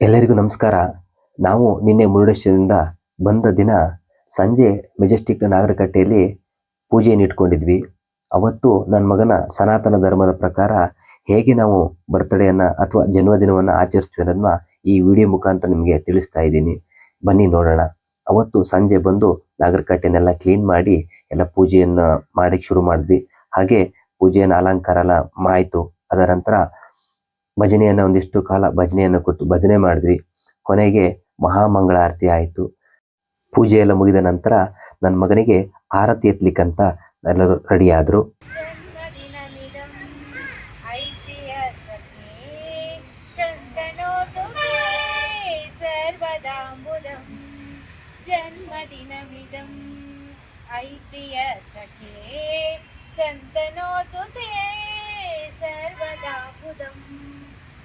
ಎಲ್ಲರಿಗೂ ನಮಸ್ಕಾರ. ನಾವು ನಿನ್ನೆ ಮುರುಡೇಶ್ವರದಿಂದ ಬಂದ ದಿನ ಸಂಜೆ ಮೆಜೆಸ್ಟಿಕ್ ನಾಗರಕಟ್ಟೆಯಲ್ಲಿ ಪೂಜೆಯನ್ನು ಇಟ್ಕೊಂಡಿದ್ವಿ ಅವತ್ತು ನನ್ನ ಮಗನ ಸನಾತನ ಧರ್ಮದ ಪ್ರಕಾರ ಹೇಗೆ ನಾವು ಬರ್ತಡೆಯನ್ನು ಅಥವಾ ಜನ್ಮದಿನವನ್ನು ಆಚರಿಸ್ತೀವಿ ಅನ್ನೋದನ್ನ ಈ ವಿಡಿಯೋ ಮುಖಾಂತರ ನಿಮಗೆ ತಿಳಿಸ್ತಾ ಇದ್ದೀನಿ. ಬನ್ನಿ ನೋಡೋಣ. ಅವತ್ತು ಸಂಜೆ ಬಂದು ನಾಗರಕಟ್ಟೆನೆಲ್ಲ ಕ್ಲೀನ್ ಮಾಡಿ ಎಲ್ಲ ಪೂಜೆಯನ್ನು ಮಾಡಕ್ಕೆ ಶುರು ಮಾಡಿದ್ವಿ. ಹಾಗೆ ಪೂಜೆಯನ್ನು ಅಲಂಕಾರ ಎಲ್ಲ ಆಯಿತು. ಅದರ ನಂತರ ಭಜನೆಯನ್ನು ಒಂದಿಷ್ಟು ಕಾಲ ಭಜನೆಯನ್ನು ಕೊಟ್ಟು ಭಜನೆ ಮಾಡಿದ್ವಿ ಕೊನೆಗೆ ಮಹಾಮಂಗಳಾರತಿ ಆಯಿತು ಪೂಜೆ ಎಲ್ಲ ಮುಗಿದ ನಂತರ ನನ್ನ ಮಗನಿಗೆ ಆರತಿ ಎತ್ತಲಿಕ್ಕಂತ ಎಲ್ಲರೂ ರೆಡಿ ಆದರು जन्मदिनमिदम् ऐप्रियसखे शन्तनोतु मे सर्वदाम्बुदम् जन्मदिनमिदम् ऐप्रियसखे शन्तनोतु ते सर्वदाम्बुदम्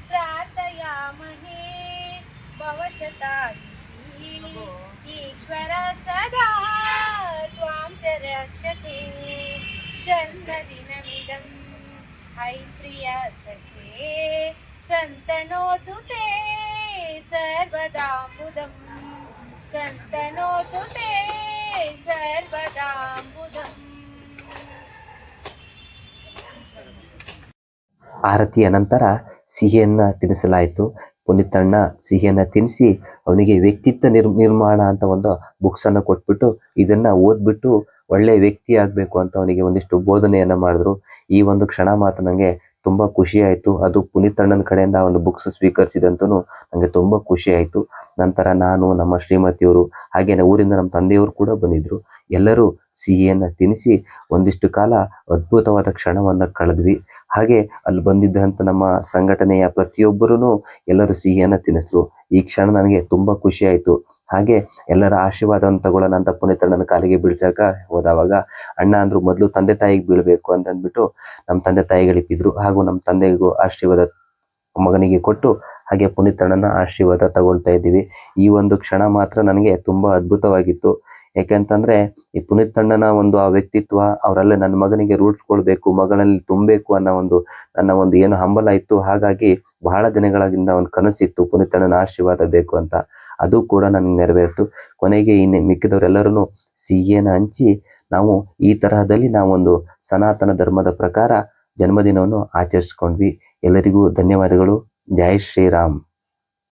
प्रार्थयामहे भवशतायुषी ईश्वर सदा त्वां च रक्षतु जन्मदिनमिदम् ऐ प्रिया सखे शन्तनोतु ते सर्वदाम्बुदम् शन्तनोतु ते सर्वदाम्बुदम् ಆರತಿಯ ನಂತರ ಸಿಹಿಯನ್ನು ತಿನ್ನಿಸಲಾಯಿತು ಪುನೀತಣ್ಣ ಸಿಹಿಯನ್ನು ತಿನ್ನಿಸಿ ಅವನಿಗೆ ವ್ಯಕ್ತಿತ್ವ ನಿರ್, ನಿರ್ಮಾಣ ಅಂತ ಒಂದು ಬುಕ್ಸನ್ನು ಕೊಟ್ಬಿಟ್ಟು ಇದನ್ನು ಓದ್ಬಿಟ್ಟು ಒಳ್ಳೆಯ ವ್ಯಕ್ತಿ ಆಗಬೇಕು ಅಂತ ಅವನಿಗೆ ಒಂದಿಷ್ಟು ಬೋಧನೆಯನ್ನು ಮಾಡಿದ್ರು. ಈ ಒಂದು ಕ್ಷಣ ಮಾತ್ರ ನನಗೆ ತುಂಬ ಖುಷಿಯಾಯಿತು ಅದು ಪುನೀತಣ್ಣನ ಕಡೆಯಿಂದ ಒಂದು ಬುಕ್ಸ್ ಸ್ವೀಕರಿಸಿದಂತೂ ನನಗೆ ತುಂಬ ಖುಷಿಯಾಯಿತು ನಂತರ ನಾನು, ನಮ್ಮ ಶ್ರೀಮತಿಯವರು ಹಾಗೆಯೇ ಊರಿಂದ ನಮ್ಮ ತಂದೆಯವರು ಕೂಡ ಬಂದಿದ್ದರು ಎಲ್ಲರೂ ಸಿಹಿಯನ್ನು ತಿನ್ನಿಸಿ ಒಂದಿಷ್ಟು ಕಾಲ ಅದ್ಭುತವಾದ ಕ್ಷಣವನ್ನು ಕಳೆದ್ವಿ. ಹಾಗೆ ಅಲ್ಲಿ ಬಂದಿದ್ದಂಥ ನಮ್ಮ ಸಂಘಟನೆಯ ಪ್ರತಿಯೊಬ್ಬರೂ ಎಲ್ಲರೂ ಸಿಹಿಯನ್ನು ತಿನ್ನಿಸಿದ್ರು ಈ ಕ್ಷಣ ನನಗೆ ತುಂಬ ಖುಷಿ ಆಯಿತು. ಹಾಗೆ ಎಲ್ಲರ ಆಶೀರ್ವಾದವನ್ನು ತಗೊಳ್ಳೋಣ ಅಂತ ನನ್ನ ಕಾಲಿಗೆ ಬೀಳ್ಸಕ್ಕೆ ಹೋದವಾಗ, ಅಣ್ಣ ಅಂದರು ಮೊದಲು ತಂದೆ ತಾಯಿಗೆ ಬೀಳಬೇಕು ಅಂತಂದ್ಬಿಟ್ಟು ನಮ್ಮ ತಂದೆ ತಾಯಿಗಳಿಪ್ಪಿದ್ರು ಹಾಗೂ ನಮ್ಮ ತಂದೆಗೂ ಆಶೀರ್ವಾದ ಮಗನಿಗೆ ಕೊಟ್ಟು ಹಾಗೆ ಪುನೀತ್ ಅಣ್ಣನ ಆಶೀರ್ವಾದ ತಗೊಳ್ತಾ ಇದ್ದೀವಿ. ಈ ಒಂದು ಕ್ಷಣ ಮಾತ್ರ ನನಗೆ ತುಂಬ ಅದ್ಭುತವಾಗಿತ್ತು. ಯಾಕೆಂತಂದ್ರೆ, ಈ ಪುನೀತ್ ಅಣ್ಣನ ಒಂದು ಆ ವ್ಯಕ್ತಿತ್ವ, ಅವರಲ್ಲೇ ನನ್ನ ಮಗನಿಗೆ ರೂಢಿಸ್ಕೊಳ್ಬೇಕು ಮಗಳಲ್ಲಿ ತುಂಬಬೇಕು ಅನ್ನೋ ಒಂದು ನನ್ನ ಒಂದು ಏನು ಹಂಬಲ ಇತ್ತು. ಹಾಗಾಗಿ ಬಹಳ ದಿನಗಳಿಂದ ಒಂದು ಕನಸಿತ್ತು ಪುನೀತ್ ಅಣ್ಣನ ಆಶೀರ್ವಾದ ಬೇಕು ಅಂತ. ಅದು ಕೂಡ ನನಗೆ ನೆರವೇರಿತು. ಕೊನೆಗೆ ಇನ್ನು ಮಿಕ್ಕಿದವರೆಲ್ಲರೂ ಸಿಹಿಯನ್ನು ಹಂಚಿ, ನಾವು ಈ ತರಹದಲ್ಲಿ ನಾವೊಂದು ಸನಾತನ ಧರ್ಮದ ಪ್ರಕಾರ ಜನ್ಮದಿನವನ್ನು ಆಚರಿಸ್ಕೊಂಡ್ವಿ. ಎಲ್ಲರಿಗೂ ಧನ್ಯವಾದಗಳು. जय श्री राम।